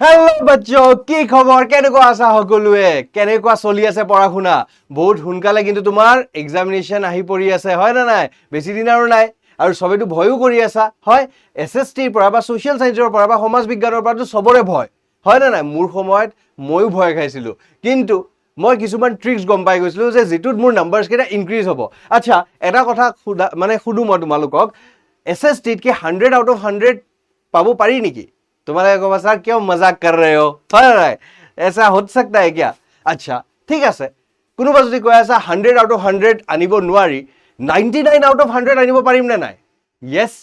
Hello' বাচ্চ কি খবৰ? কেনেকুৱা আছা সকলোৱে? কেনেকুৱা চলি আছে পঢ়া শুনা বহুত সোনকালে কিন্তু তোমাৰ এক্সামিনেশ্যন আহি পৰি আছে হয় নে নাই? বেছি দিন আৰু নাই। আৰু চবেতো ভয়ো কৰি আছা হয়? এছ এছ টিৰ পৰা বা ছ'চিয়েল ছায়েন্সৰ পৰা বা সমাজ বিজ্ঞানৰ পৰাতো চবৰে ভয় হয় নে নাই? মোৰ সময়ত ময়ো ভয় খাইছিলোঁ। কিন্তু মই কিছুমান ট্ৰিক্স গম পাই গৈছিলোঁ যে যিটোত মোৰ নাম্বাৰ্ছকেইটা ইনক্ৰিজ হ'ব। আচ্ছা এটা কথা সোধা মানে সুধোঁ মই তোমালোকক এছ এছ টিতকৈ হাণ্ড্ৰেড আউট অফ হাণ্ড্ৰেড পাব পাৰি নেকি? তোমালোকে ক'বা ছাৰ কিয় মজাক কৰ ৰহে हो হয় নে নাই এছা হৈ सकता है क्या আচ্ছা ঠিক আছে কোনোবা যদি কৈ আছা হাণ্ড্ৰেড আউট অফ হাণ্ড্ৰেড আনিব নোৱাৰি ninety nine out of hundred আনিব পাৰিম নে নাই য়েছ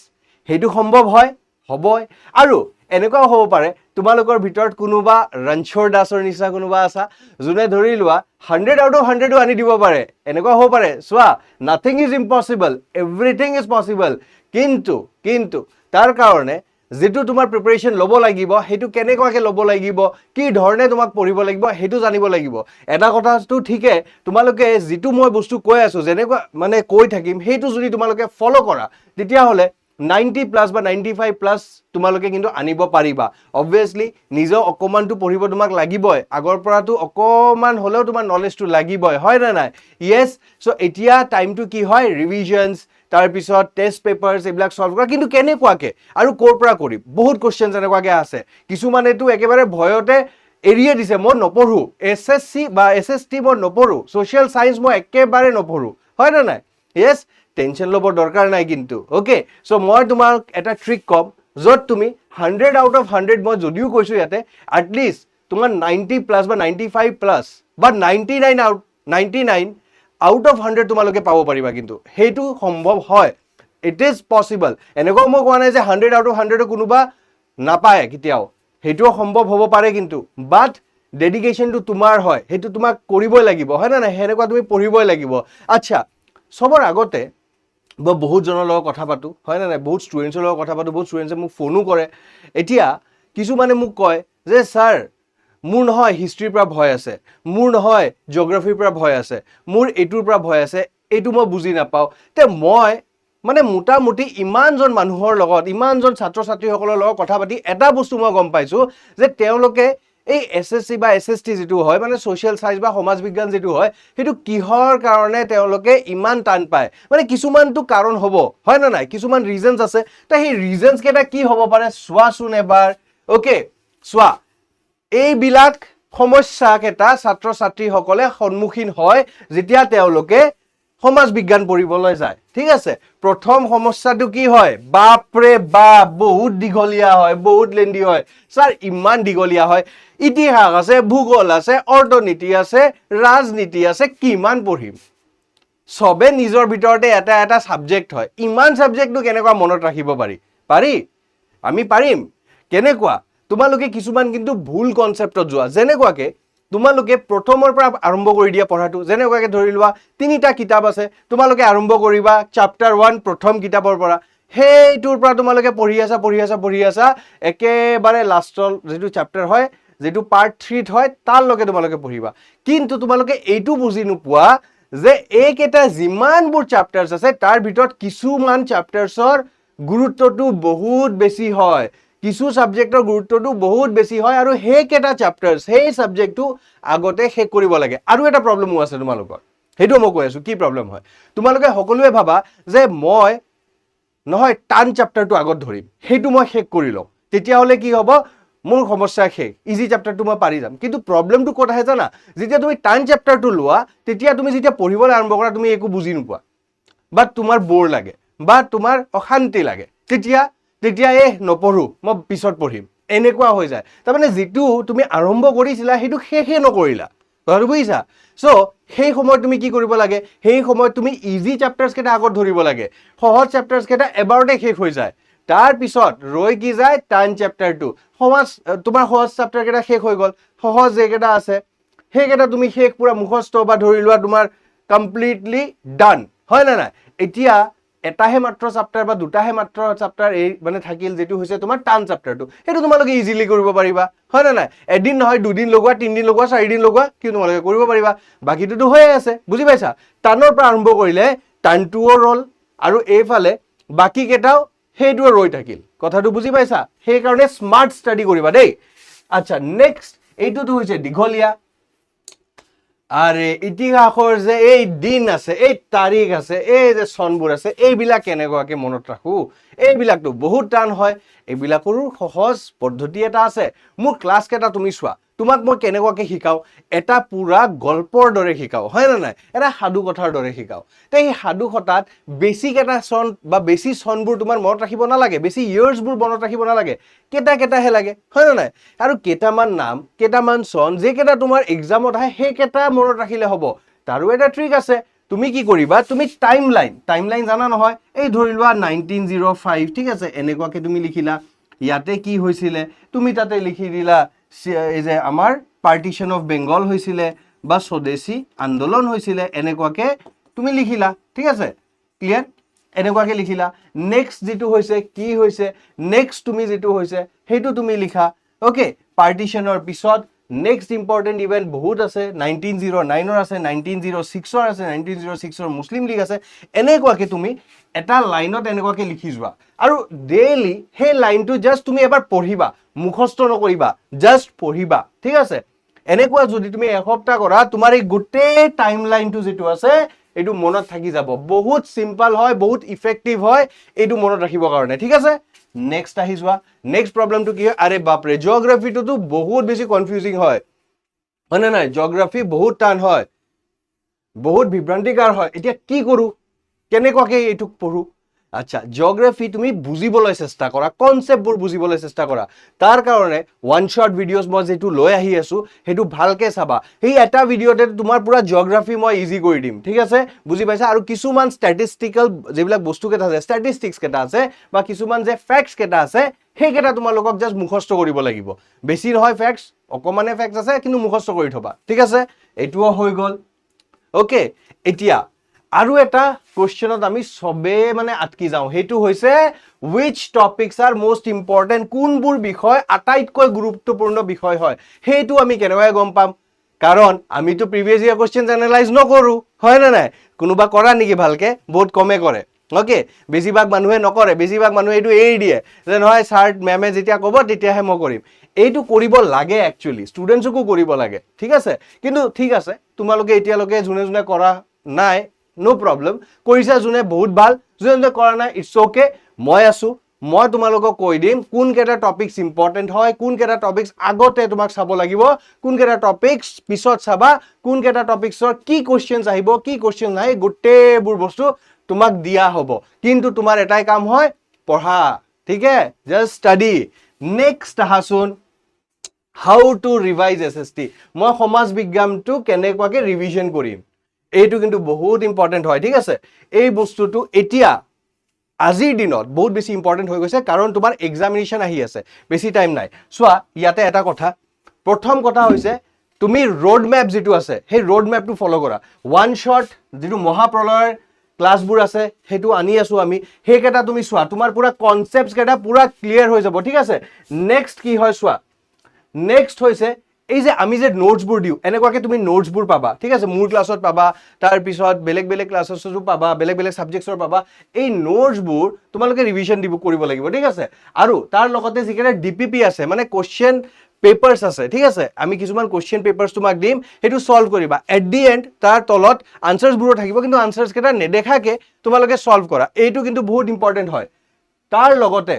সেইটো সম্ভৱ হয় হ'বই আৰু এনেকুৱাও হ'ব পাৰে তোমালোকৰ ভিতৰত কোনোবা ৰণছোৰ দাসৰ নিচিনা কোনোবা আছা যোনে ধৰি লোৱা হাণ্ড্ৰেড আউট অফ হাণ্ড্ৰেডো আনি দিব পাৰে এনেকুৱা হ'ব পাৰে চোৱা nothing is impossible everything is possible কিন্তু কিন্তু তাৰ কাৰণে যিটো তোমাৰ প্ৰিপেৰেশ্যন ল'ব লাগিব সেইটো কেনেকুৱাকৈ ল'ব লাগিব কি ধৰণে তোমাক পঢ়িব লাগিব সেইটো জানিব লাগিব। এটা কথাটো ঠিকে তোমালোকে যিটো মই বস্তু কৈ আছোঁ যেনেকুৱা মানে কৈ থাকিম সেইটো যদি তোমালোকে ফ'ল' কৰা তেতিয়াহ'লে নাইণ্টি প্লাছ বা নাইণ্টি ফাইভ প্লাছ তোমালোকে কিন্তু আনিব পাৰিবা। অবভিয়াছলি নিজেও অকণমানটো পঢ়িব তোমাক লাগিবই আগৰ পৰাতো অকণমান হ'লেও তোমাৰ নলেজটো লাগিবই হয় নে নাই? য়েছ চ' এতিয়া টাইমটো কি হয়? ৰিভিজনছ তাৰপিছত টেষ্ট পেপাৰ্ছ এইবিলাক চল্ভ কৰা। কিন্তু কেনেকুৱাকৈ? আৰু ক'ৰ পৰা কৰিম? বহুত কুৱেশ্যনছ এনেকুৱাকৈ আছে। কিছুমানেতো একেবাৰে ভয়তে এৰিয়ে দিছে, মই নপঢ়োঁ। এছ এছ চি বা এছ এছ টি মই নপঢ়োঁ। ছ'চিয়েল ছায়েন্স মই একেবাৰে নপঢ়োঁ। হয় নে নাই? য়েছ টেনশ্যন ল'ব দৰকাৰ নাই কিন্তু। অ'কে চ' মই তোমাক এটা ট্ৰিক ক'ম, য'ত তুমি হাণ্ড্ৰেড আউট অফ হাণ্ড্ৰেড মই যদিও কৈছোঁ ইয়াতে এটলিষ্ট তোমাৰ নাইণ্টি প্লাছ বা নাইণ্টি ফাইভ প্লাছ বা ninety nine out ninety nine out of hundred তোমালোকে পাব পাৰিবা কিন্তু। সেইটো সম্ভৱ হয়। ইট ইজ পচিবল এনেকুৱাও মই কোৱা নাই যে হাণ্ড্ৰেড আউট অফ হাণ্ড্ৰেডো কোনোবা নাপায় কেতিয়াও। সেইটোও সম্ভৱ হ'ব পাৰে কিন্তু। বাট ডেডিকেশ্যনটো তোমাৰ হয়। সেইটো তোমাক কৰিবই লাগিব। হয় নে নাই? সেনেকুৱা তুমি পঢ়িবই লাগিব। আচ্ছা চবৰ আগতে মই বহুতজনৰ লগত কথা পাতোঁ। হয় নে নাই? বহুত ষ্টুডেণ্টছৰ লগত কথা পাতোঁ। বহুত ষ্টুডেণ্টছে মোক ফোনো কৰে। এতিয়া কিছুমানে মোক কয় যে ছাৰ মোৰ নহয় হিষ্ট্ৰীৰ পৰা ভয় আছে মোৰ নহয় জিঅ'গ্ৰাফীৰ পৰা ভয় আছে মোৰ এইটোৰ পৰা ভয় আছে এইটো মই বুজি নাপাওঁ। তে মই মানে মোটামুটি ইমানজন মানুহৰ লগত ইমানজন ছাত্ৰ ছাত্ৰীসকলৰ লগত কথা পাতি এটা বস্তু মই গম পাইছোঁ যে তেওঁলোকে এই এছ এছ চি বা এছ এছ টি যিটো হয় মানে ছ'চিয়েল ছায়েন্স বা সমাজ বিজ্ঞান যিটো হয় সেইটো কিহৰ কাৰণে তেওঁলোকে ইমান টান পায়? মানে কিছুমানটো কাৰণ হ'ব হয় নে নাই? কিছুমান ৰিজনছ আছে। তে সেই ৰিজনছ কেইটা কি হ'ব পাৰে? চোৱাচোন এবাৰ। অ'কে চোৱা। এইবিলাক সমস্যাকেইটা ছাত্ৰ ছাত্ৰীসকলে সন্মুখীন হয় যেতিয়া তেওঁলোকে সমাজ বিজ্ঞান পঢ়িবলৈ যায়। ঠিক আছে? প্ৰথম সমস্যাটো কি হয়? বাপৰে বাপ বহুত দীঘলীয়া হয়, বহুত লেণ্ডি হয়। ছাৰ, ইমান দীঘলীয়া হয়। ইতিহাস আছে, ভূগোল আছে, অৰ্থনীতি আছে, ৰাজনীতি আছে, কিমান পঢ়িম? চবে নিজৰ ভিতৰতে এটা এটা ছাবজেক্ট হয়। ইমান ছাবজেক্টটো কেনেকুৱা মনত ৰাখিব পাৰি? পাৰি? আমি পাৰিম। কেনেকুৱা? তোমালোকে কিছুমান কিন্তু ভুল কনচেপ্টত যোৱা। যেনেকুৱাকে তোমালোকে প্ৰথমৰ পৰা আৰম্ভ কৰি দিয়া পঢ়াটো, যেনেকুৱাকে ধৰি লোৱা তিনিটা কিতাপ আছে, তোমালোকে আৰম্ভ কৰিবা চাপ্টাৰ ওৱান প্ৰথম কিতাপৰ পৰা। সেইটোৰ পৰা তোমালোকে পঢ়ি আছা পঢ়ি আছা পঢ়ি আছা, একেবাৰে লাষ্টৰ যিটো চেপ্টাৰ হয়, যিটো পাৰ্ট থ্ৰীত হয় তাৰলৈকে তোমালোকে পঢ়িবা। কিন্তু তোমালোকে এইটো বুজি নোপোৱা যে এইকেইটা যিমানবোৰ চেপ্টাৰ্ছ আছে, তাৰ ভিতৰত কিছুমান চেপ্টাৰ্ছৰ গুৰুত্বটো বহুত বেছি হয়। কিছু ছাবজেক্টৰ গুৰুত্বটো বহুত বেছি হয় আৰু সেইকেইটা চেপ্টাৰ্ছ সেই ছাবজেক্টটো আগতে শেষ কৰিব লাগে। আৰু এটা প্ৰব্লেমো আছে তোমালোকৰ। সেইটো মই কৈ আছোঁ, কি প্ৰব্লেম হয়? তোমালোকে সকলোৱে ভাবা যে মই, নহয়, টান চেপ্টাৰটো আগত ধৰিম। সেইটো মই শেষ কৰি লওঁ। তেতিয়াহ'লে কি হ'ব? মোৰ সমস্যা শেষ। ইজি চেপ্টাৰটো মই পাৰি যাম। কিন্তু প্ৰব্লেমটো ক'ত আহে জানা? যেতিয়া তুমি টান চেপ্টাৰটো লোৱা, তেতিয়া তুমি যেতিয়া পঢ়িবলৈ আৰম্ভ কৰা, তুমি একো বুজি নোপোৱা। বা তোমাৰ বৰ লাগে, বা তোমাৰ অশান্তি লাগে। তেতিয়া তেতিয়া এই নপঢ়োঁ, মই পিছত পঢ়িম। এনেকুৱা হৈ যায়। তাৰমানে যিটো তুমি আৰম্ভ কৰিছিলা, সেইটো শেষে নকৰিলা। কথাটো বুজিছা? চ' সেই সময়ত তুমি কি কৰিব লাগে? সেই সময়ত তুমি ইজি চেপ্টাৰ্ছকেইটা আগত ধৰিব লাগে। সহজ চেপ্টাৰ্ছকেইটা এবাৰতে শেষ হৈ যায়। তাৰপিছত ৰৈ কি যায়? টান চেপ্টাৰটো সমাজ তোমাৰ সহজ চেপ্টাৰকেইটা শেষ হৈ গ'ল। সহজ যিকেইটা আছে সেইকেইটা তুমি শেষ পুৰা মুখস্থ বা ধৰি লোৱা তোমাৰ কমপ্লিটলি ডান হয় নে নাই? এতিয়া এটাহে মাত্ৰ চেপ্টাৰ বা দুটাহে মাত্ৰ চেপ্টাৰ এই মানে থাকিল, যিটো হৈছে তোমাৰ টান চেপ্টাৰটো সেইটো তোমালোকে ইজিলি কৰিব পাৰিবা। হয় নে নাই? এদিন নহয়, দুদিন লগোৱা, তিনিদিন লগোৱা, চাৰিদিন লগোৱা, কিন্তু তোমালোকে কৰিব পাৰিবা। বাকীটোতো হৈয়ে আছে, বুজি পাইছা? টানৰ পৰা আৰম্ভ কৰিলে, টানটোও ৰ'ল, আৰু এইফালে বাকীকেইটাও সেইটোও ৰৈ থাকিল। কথাটো বুজি পাইছা? সেইকাৰণে স্মাৰ্ট ষ্টাডি কৰিবা দেই। আচ্ছা নেক্সট এইটোতো হৈছে দীঘলীয়া। আৰে ইতিহাসৰ যে এই দিন আছে, এই তাৰিখ আছে, এই যে চনবোৰ আছে, এইবিলাক কেনেকুৱাকে মনত ৰাখোঁ? এইবিলাকতো বহুত টান হয়। এইবিলাকৰো সহজ পদ্ধতি এটা আছে। মোৰ ক্লাছকেইটা তুমি চোৱা। তোমাক মই কেনেকুৱাকে শিকাওঁ? এটা পূৰা গল্পৰ দৰে শিকাওঁ, হয় নে নাই? এটা সাধু কথাৰ দৰে শিকাওঁ। তে সেই সাধু কথাত এটা চন বা বেছি চনবোৰ তোমাৰ মনত ৰাখিব নালাগে, বেছি ইয়েৰ্ছবোৰ মনত ৰাখিব নালাগে, কেইটা কেইটাহে লাগে, হয় নে নাই? আৰু কেইটামান নাম, কেইটামান চন, যিকেইটা তোমাৰ এক্সামত আহে, সেইকেইটা মনত ৰাখিলে হ'ব। তাৰো এটা ট্ৰিক আছে, তুমি কি কৰিবা, তুমি টাইম লাইন টাইম লাইন জানা নহয়, এই ধৰি লোৱা নাইনটিন জিৰ' ফাইভ ঠিক আছে, এনেকুৱাকে তুমি লিখিলা, ইয়াতে কি হৈছিলে, তুমি তাতে লিখি দিলা এই যে আমাৰ পাৰ্টিশ্যন অফ বেংগল হৈছিলে বা স্বদেশী আন্দোলন হৈছিলে, এনেকুৱাকৈ তুমি লিখিলা, ঠিক আছে? ক্লিয়াৰ এনেকুৱাকৈ লিখিলা। নেক্সট যিটো হৈছে, কি হৈছে? নেক্সট তুমি যিটো হৈছে, সেইটো তুমি লিখা। অ'কে পাৰ্টিশ্যনৰ পিছত নেক্সট ইম্পৰ্টেণ্ট ইভেণ্ট বহুত আছে নাইনটিন জিৰ' নাইনৰ আছে নাইনটিন জিৰ' ছিক্সৰ আছে নাইনটিন জিৰ' ছিক্সৰ মুছলিম লীগ আছে, এনেকুৱাকে তুমি এটা লাইনত এনেকুৱাকে লিখি যোৱা। আৰু ডেইলি সেই লাইনটো জাষ্ট তুমি এবাৰ পঢ়িবা, মুখস্থ নকৰিবা জাষ্ট পঢ়িবা, ঠিক আছে? এনেকুৱা যদি তুমি এসপ্তাহ কৰা, তোমাৰ এই গোটেই টাইম লাইনটো যিটো আছে, এইটো মনত থাকি যাব। বহুত চিম্পল হয়, বহুত ইফেক্টিভ হয়, এইটো মনত ৰাখিবৰ কাৰণে, ঠিক আছে? নেক্সট আহি যোৱা। নেক্সট প্ৰব্লেমটো কি হয়? আৰে বাপৰে জিঅ'গ্ৰাফিটোতো বহুত বেছি কনফিউজিং হয়। হয়নে নাই? জিঅ'গ্ৰাফি বহুত টান হয়। বহুত বিভ্ৰান্তিকাৰ হয়। এতিয়া কি কৰোঁ? কেনেকুৱাকৈ এইটোক পঢ়োঁ? আচ্ছা জিঅ'গ্ৰাফি তুমি বুজিবলৈ চেষ্টা কৰা কনচেপ্টবোৰ বুজিবলৈ চেষ্টা কৰা। তাৰ কাৰণে ওৱান শ্বৰ্ট ভিডিঅ'জ মই যিটো লৈ আহি আছোঁ, সেইটো ভালকৈ চাবা। সেই এটা ভিডিঅ'তে তোমাৰ পুৰা জিঅ'গ্ৰাফি মই ইজি কৰি দিম, ঠিক আছে? বুজি পাইছা? আৰু কিছুমান ষ্টেটিষ্টিকেল যিবিলাক বস্তুকেইটা আছে ষ্টেটিষ্টিক্স কেইটা আছে, বা কিছুমান যে ফেক্টছ কেইটা আছে সেইকেইটা তোমালোকক জাষ্ট মুখস্থ কৰিব লাগিব। বেছি নহয় ফেক্টছ অকণমানে ফেক্টছ আছে, কিন্তু মুখস্থ কৰি থবা, ঠিক আছে? এইটোও হৈ গ'ল। অ'কে এতিয়া আৰু এটা কুৱেশ্যনত আমি চবেই মানে আটকি যাওঁ। সেইটো হৈছে which topics R most important কোনবোৰ বিষয় আটাইতকৈ গুৰুত্বপূৰ্ণ বিষয় হয়, সেইটো আমি কেনেকৈ গম পাম? কাৰণ আমিতো প্ৰিভিয়াছ ইয়াৰ কুৱেশ্যন এনালাইজ নকৰোঁ, হয় নে নাই? কোনোবা কৰা নেকি ভালকৈ? বহুত কমে কৰে। অ'কে বেছিভাগ মানুহে নকৰে, বেছিভাগ মানুহে এইটো এৰি দিয়ে। যে নহয় ছাৰ মেমে যেতিয়া ক'ব, তেতিয়াহে মই কৰিম। এইটো কৰিব লাগে একচুৱেলি ষ্টুডেণ্টছকো কৰিব লাগে, ঠিক আছে? কিন্তু ঠিক আছে, তোমালোকে এতিয়ালৈকে যোনে যোনে কৰা নাই ন' প্ৰব্লেম কৰিছা যোনে বহুত ভালো, যোনে কৰা নাই ইটছ অ'কে মই আছোঁ, মই তোমালোকক কৈ দিম কোনকেইটা টপিকছ ইম্পৰ্টেণ্ট হয় কোনকেইটা টপিকছ আগতে তোমাক চাব লাগিব কোনকেইটা টপিকছ পিছত চাবা কোনকেইটা টপিকছৰ কি কুৱেশ্যনছ আহিব, কি কুৱেশ্যন নাহে গোটেইবোৰ বস্তু তোমাক দিয়া হ'ব। কিন্তু তোমাৰ এটাই কাম হয়, পঢ়া, ঠিক? Just study next আহাচোন how to revise S S T মই সমাজ বিজ্ঞানটো কেনেকুৱাকৈ ৰিভিজন কৰিম? এইটো কিন্তু বহুত ইম্পৰ্টেণ্ট হয়, ঠিক আছে? এই বস্তুটো এতিয়া, আজিৰ দিনত বহুত বেছি ইম্পৰ্টেণ্ট হৈ গৈছে কাৰণ তোমাৰ এক্সামিনেশ্যন আহি আছে, বেছি টাইম নাই। চোৱা, ইয়াতে এটা কথা, প্ৰথম কথা হৈছে, তুমি ৰোড মেপ যিটো আছে, সেই ৰোড মেপটো ফ'ল' কৰা। ওৱান শ্বট যিটো মহাপ্ৰলয়ৰ ক্লাছবোৰ আছে, সেইটো আনি আছোঁ আমি। সেইকেইটা তুমি চোৱা, তোমাৰ পুৰা কনচেপ্টছ কেইটা পুৰা ক্লিয়াৰ হৈ যাব, ঠিক আছে? নেক্সট কি হয়, চোৱা? নেক্সট হৈছে এই যে আমি যে নোটছবোৰ দিওঁ, এনেকুৱাকৈ তুমি নোটছবোৰ পাবা, ঠিক আছে? মোৰ ক্লাছত পাবা তাৰপিছত বেলেগ বেলেগ ক্লাছছো পাবা, বেলেগ বেলেগ ছাবজেক্টছৰ পাবা, এই নোটছবোৰ তোমালোকে ৰিভিজন দিব কৰিব লাগিব, ঠিক আছে? আৰু তাৰ লগতে যিকেইটা ডি পি পি আছে মানে কুৱেশ্যন পেপাৰ্ছ আছে, ঠিক আছে? আমি কিছুমান কুৱেশ্যন পেপাৰ্ছ তোমাক দিম, সেইটো চল্ভ কৰিবা। এট দি এণ্ড তাৰ তলত আনচাৰ্ছবোৰো থাকিব, কিন্তু আনচাৰ্ছকেইটা নেদেখাকৈ তোমালোকে চল্ভ কৰা। এইটো কিন্তু বহুত ইম্পৰ্টেণ্ট হয়। তাৰ লগতে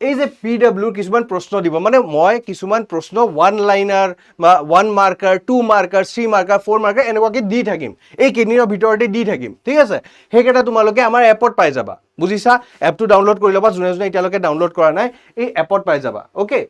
এই যে পি ডাব্লিউৰ কিছুমান প্ৰশ্ন দিব মানে মই কিছুমান প্ৰশ্ন ওৱান লাইনাৰ বা one marker two marker three marker four marker এনেকুৱাকৈ দি থাকিম। এই কেইদিনৰ ভিতৰতে দি থাকিম, ঠিক আছে? সেইকেইটা তোমালোকে আমাৰ এপত পাই যাবা। বুজিছা? এপটো ডাউনলোড কৰি ল'বা যোনে যোনে এতিয়ালৈকে ডাউনলোড কৰা নাই, এই এপত পাই যাবা অ'কে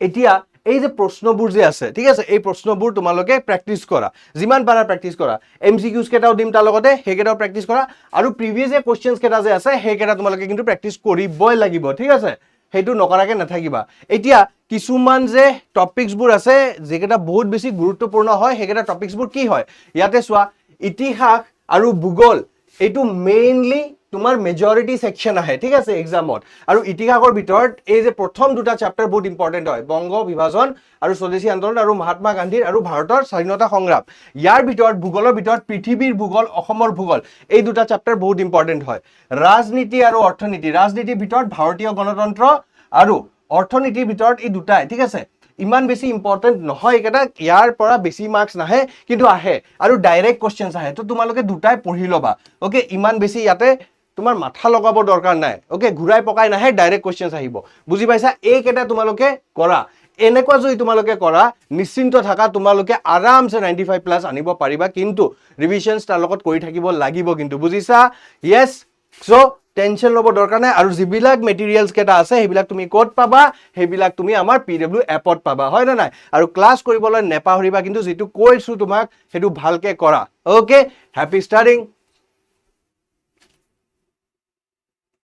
এতিয়া এই যে প্ৰশ্নবোৰ যে আছে, ঠিক আছে, এই প্ৰশ্নবোৰ তোমালোকে প্ৰেক্টিচ কৰা। যিমান পাৰা প্ৰেক্টিচ কৰা। এম চি কিউজ কেইটাও দিম তাৰ লগতে, সেইকেইটাও প্ৰেক্টিচ কৰা। আৰু প্ৰিভিয়াছ যে কুৱেশ্যনছ কেইটা যে আছে, সেইকেইটা তোমালোকে কিন্তু প্ৰেক্টিচ কৰিবই লাগিব, ঠিক আছে? সেইটো নকৰাকৈ নাথাকিবা। এতিয়া কিছুমান যে টপিকছবোৰ আছে, যিকেইটা বহুত বেছি গুৰুত্বপূৰ্ণ হয়, সেইকেইটা টপিকছবোৰ কি হয়? ইয়াতে চোৱা, ইতিহাস আৰু ভূগোল, এইটো মেইনলি তোমাৰ মেজৰিটি ছেকশ্যন আহে, ঠিক আছে এক্সামত আৰু ইতিহাসৰ ভিতৰত এই যে প্ৰথম দুটা চেপ্টাৰ বহুত ইম্পৰ্টেণ্ট হয়, বংগ বিভাজন আৰু স্বদেশী আন্দোলন আৰু মহাত্মা গান্ধীৰ আৰু ভাৰতৰ স্বাধীনতা সংগ্ৰাম। ইয়াৰ ভিতৰত, ভূগোলৰ ভিতৰত, পৃথিৱীৰ ভূগোল, অসমৰ ভূগোল, এই দুটা চেপ্টাৰ বহুত ইম্পৰ্টেণ্ট হয়। ৰাজনীতি আৰু অৰ্থনীতি, ৰাজনীতিৰ ভিতৰত ভাৰতীয় গণতন্ত্ৰ আৰু অৰ্থনীতিৰ ভিতৰত এই দুটাই, ঠিক আছে? ইমান বেছি ইম্পৰ্টেণ্ট নহয় এইকেইটা, ইয়াৰ পৰা বেছি মাৰ্কছ নাহে, কিন্তু আহে। আৰু ডাইৰেক্ট কুৱেশ্যনছ আহে, তো তোমালোকে দুটাই পঢ়ি ল'বা। অ'কে ইমান বেছি ইয়াতে তোমাৰ মাথা লগাব দৰকাৰ নাই। অ'কে ঘূৰাই পকাই নাহে ডাইৰেক্ট কুৱেশ্যনছ আহিব। বুজি পাইছা? এইকেইটা তোমালোকে কৰা। এনেকুৱা যদি তোমালোকে কৰা, নিশ্চিন্ত থাকা, তোমালোকে আৰামছে নাইণ্টি ফাইভ প্লাছ আনিব পাৰিবা, কিন্তু ৰিভিশ্যনছ তাৰ লগত কৰি থাকিব লাগিব কিন্তু। বুজিছা? য়েছ চ' টেনশ্যন ল'ব দৰকাৰ নাই। আৰু যিবিলাক মেটেৰিয়েলছ কেইটা আছে, সেইবিলাক তুমি ক'ত পাবা? সেইবিলাক তুমি আমাৰ পি ডব্লিউ এপত পাবা, হয় নে নাই? আৰু ক্লাছ কৰিবলৈ নেপাহৰিবা, কিন্তু যিটো কৈছোঁ তোমাক সেইটো ভালকে কৰা। Okay happy starting